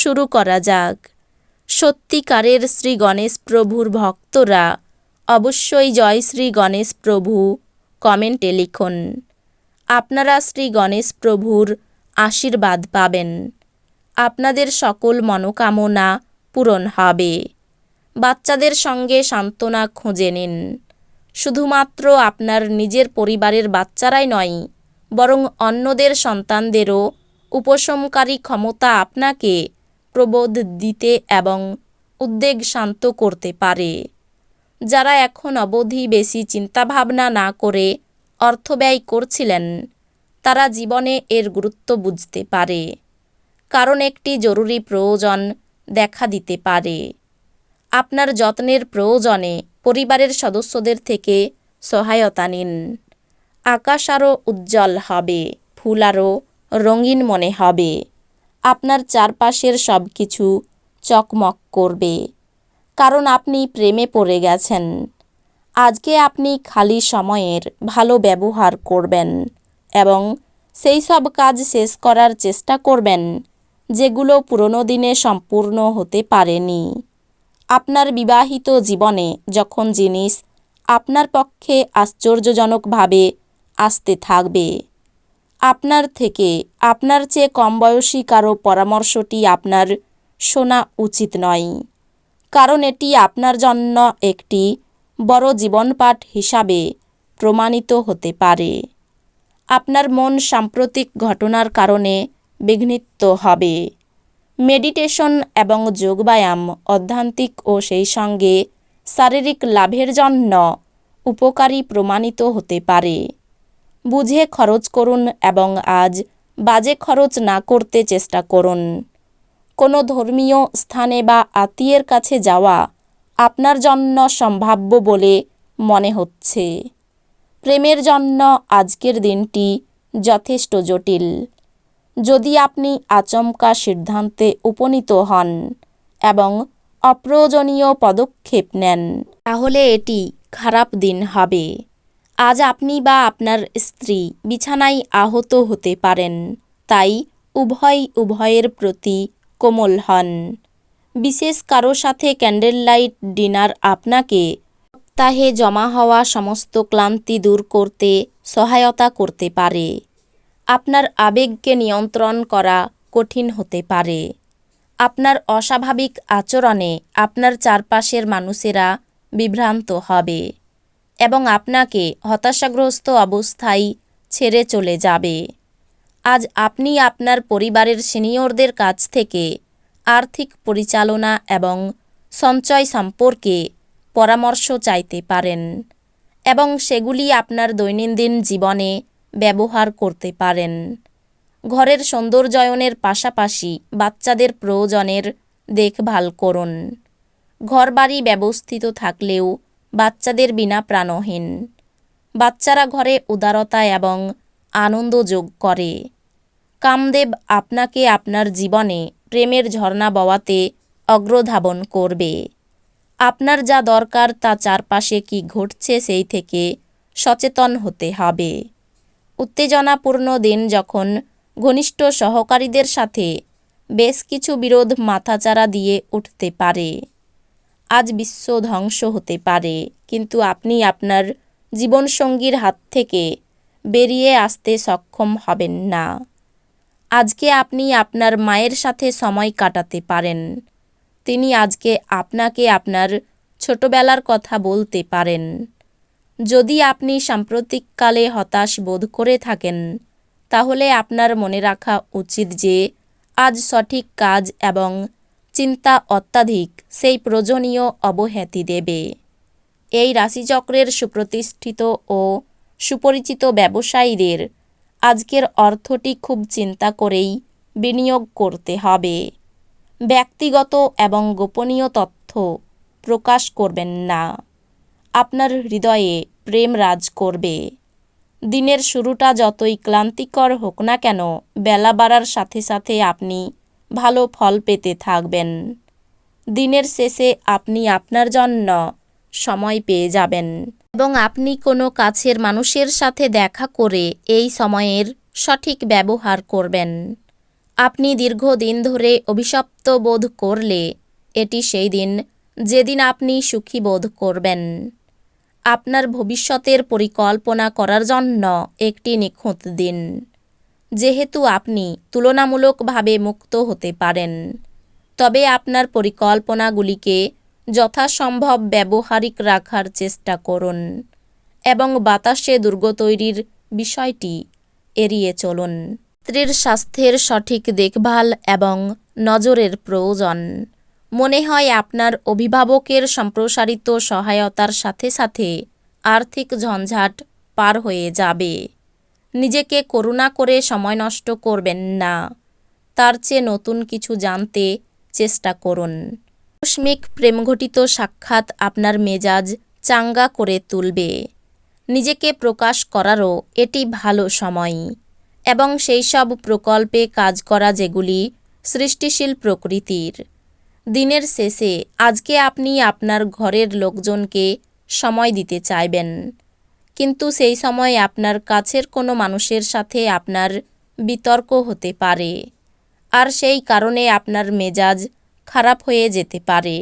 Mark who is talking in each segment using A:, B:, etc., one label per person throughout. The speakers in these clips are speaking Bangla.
A: শুরু করা যাক। সত্যিকারের শ্রী গণেশ প্রভুর ভক্তরা অবশ্যই জয় শ্রী গণেশ প্রভু কমেন্টে লিখুন। আপনারা শ্রী গণেশ প্রভুর আশীর্বাদ পাবেন। আপনাদের সকল মনোকামনা পূরণ হবে। বাচ্চাদের সঙ্গে সান্ত্বনা খুঁজে নিন। শুধুমাত্র আপনার নিজের পরিবারের বাচ্চারাই নয়, বরং অন্যদের সন্তানদেরও উপশমকারী ক্ষমতা আপনাকে প্রবোধ দিতে এবং উদ্বেগ শান্ত করতে পারে। যারা এখন অবধি বেশি চিন্তাভাবনা না করে অর্থ ব্যয় করছিলেন, তারা জীবনে এর গুরুত্ব বুঝতে পারে। কারণ একটি জরুরি প্রয়োজন দেখা দিতে পারে। আপনার যত্নের প্রয়োজনে পরিবারের সদস্যদের থেকে সহায়তা নিন। আকাশ আরও উজ্জ্বল হবে, ফুল আরও রঙিন মনে হবে। আপনার চারপাশের সব কিছু চকমক করবে। কারণ আপনি প্রেমে পড়ে গেছেন। আজকে আপনি খালি সময়ের ভালো ব্যবহার করবেন এবং সেই সব কাজ শেষ করার চেষ্টা করবেন, যেগুলো পুরনো দিনে সম্পূর্ণ হতে পারেনি। আপনার বিবাহিত জীবনে যখন জিনিস আপনার পক্ষে আশ্চর্যজনকভাবে আসতে থাকবে আপনার থেকে আপনার চেয়ে কম বয়সী কারও পরামর্শটি আপনার শোনা উচিত নয়। কারণ এটি আপনার জন্য একটি বড় জীবনপাঠ হিসাবে প্রমাণিত হতে পারে। আপনার মন সাম্প্রতিক ঘটনার কারণে বিঘ্নিত হবে। মেডিটেশন এবং যোগব্যায়াম অধ্যান্তিক ও সেই সঙ্গে শারীরিক লাভের জন্য উপকারী প্রমাণিত হতে পারে। বুঝে খরচ করুন এবং আজ বাজে খরচ না করতে চেষ্টা করুন। কোনো ধর্মীয় স্থানে বা আত্মীয়ের কাছে যাওয়া আপনার জন্য সম্ভাব্য বলে মনে হচ্ছে। প্রেমের জন্য আজকের দিনটি যথেষ্ট জটিল। যদি আপনি আচমকা সিদ্ধান্তে উপনীত হন এবং অপ্রয়োজনীয় পদক্ষেপ নেন, তাহলে এটি খারাপ দিন হবে। আজ আপনি বা আপনার স্ত্রী বিছানায় আহত হতে পারেন, তাই উভয় উভয়ের প্রতি কোমল হন। বিশেষ কারও সাথে ক্যান্ডেল লাইট ডিনার আপনাকে সপ্তাহে জমা হওয়া সমস্ত ক্লান্তি দূর করতে সহায়তা করতে পারে। আপনার আবেগকে নিয়ন্ত্রণ করা কঠিন হতে পারে। আপনার অস্বাভাবিক আচরণে আপনার চারপাশের মানুষেরা বিভ্রান্ত হবে। এবং আপনাকে হতাশাগ্রস্ত অবস্থায় ছেড়ে চলে যাবে। আজ আপনি আপনার পরিবারের সিনিয়রদের কাছ থেকে আর্থিক পরিচালনা এবং সঞ্চয় সম্পর্কে পরামর্শ চাইতে পারেন এবং সেগুলি আপনার দৈনন্দিন জীবনে ব্যবহার করতে পারেন। ঘরের সৌন্দর্যায়নের পাশাপাশি বাচ্চাদের প্রয়োজনের দেখভাল করুন। ঘরবাড়ি ব্যবস্থিত থাকলেও বাচ্চাদের বিনা প্রাণহীন। বাচ্চারা ঘরে উদারতা এবং আনন্দ যোগ করে। কামদেব আপনাকে আপনার জীবনে প্রেমের ঝর্ণা বওয়াতে অগ্রধাবন করবে। আপনার যা দরকার তা চারপাশে কি ঘটছে সেই থেকে সচেতন হতে হবে। উত্তেজনাপূর্ণ দিন যখন ঘনিষ্ঠ সহকারীদের সাথে বেশ কিছু বিরোধ মাথাচাড়া দিয়ে উঠতে পারে। আজ বিশ্ব ধ্বংস হতে পারে। কিন্তু আপনি আপনার জীবনসঙ্গীর হাত থেকে বেরিয়ে আসতে সক্ষম হবেন না। আজকে আপনি আপনার মায়ের সাথে সময় কাটাতে পারেন। তিনি আজকে আপনাকে আপনার ছোটবেলার কথা বলতে পারেন। যদি আপনি সাম্প্রতিককালে হতাশ বোধ করে থাকেন, তাহলে আপনার মনে রাখা উচিত যে, আজ সঠিক কাজ এবং চিন্তা অত্যাধিক, সেই প্রয়োজনীয় অবহেতি দেবে। এই রাশিচক্রের সুপ্রতিষ্ঠিত ও সুপরিচিত ব্যবসায়ীদের আজকের অর্থটি খুব চিন্তা করেই বিনিয়োগ করতে হবে। ব্যক্তিগত এবং গোপনীয় তথ্য প্রকাশ করবেন না। আপনার হৃদয়ে প্রেম রাজ করবে। দিনের শুরুটা যতই ক্লান্তিকর হোক না কেন, বেলা বাড়ার সাথে সাথে আপনি ভালো ফল পেতে থাকবেন। দিনের শেষে আপনি আপনার জন্য সময় পেয়ে যাবেন। এবং আপনি কোনো কাছের মানুষের সাথে দেখা করে এই সময়ের সঠিক ব্যবহার করবেন। আপনি দীর্ঘদিন ধরে অভিশপ্ত বোধ করলে এটি সেই দিন যেদিন আপনি সুখী বোধ করবেন। আপনার ভবিষ্যতের পরিকল্পনা করার জন্য একটি নিখুঁত দিন। যেহেতু আপনি তুলনামূলকভাবে মুক্ত হতে পারেন, তবে আপনার পরিকল্পনাগুলিকে যথাসম্ভব ব্যবহারিক রাখার চেষ্টা করুন এবং বাতাসে দুর্গ তৈরির বিষয়টি এড়িয়ে চলুন। স্ত্রীর স্বাস্থ্যের সঠিক দেখভাল এবং নজরের প্রয়োজন। মনে হয় আপনার অভিভাবকের সম্প্রসারিত সহায়তার সাথে সাথে আর্থিক ঝঞ্ঝাট পার হয়ে যাবে। নিজেকে করুণা করে সময় নষ্ট করবেন না। তার চেয়ে নতুন কিছু জানতে চেষ্টা করুন। আকস্মিক প্রেমঘটিত সাক্ষাৎ আপনার মেজাজ চাঙ্গা করে তুলবে। নিজেকে প্রকাশ করারও এটি ভালো সময়। এবং সেই সব প্রকল্পে কাজ করা যেগুলি সৃষ্টিশীল প্রকৃতির। দিনের শেষে আজকে আপনি আপনার ঘরের লোকজনকে সময় দিতে চাইবেন। কিন্তু সেই সময় আপনার কাছের কোনো মানুষের সাথে আপনার বিতর্ক হতে পারে। আর সেই কারণে আপনার মেজাজ খারাপ হয়ে যেতে পারে।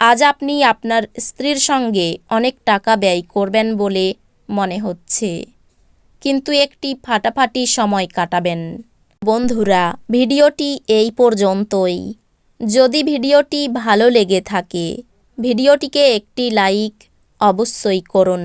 A: আজ আপনি আপনার স্ত্রীর সঙ্গে অনেক টাকা ব্যয় করবেন বলে মনে হচ্ছে। কিন্তু একটি ফাটাফাটি সময় কাটাবেন। বন্ধুরা, ভিডিওটি এই পর্যন্তই। যদি ভিডিওটি ভালো লেগে থাকে, ভিডিওটিকে একটি লাইক অবশ্যই করুন।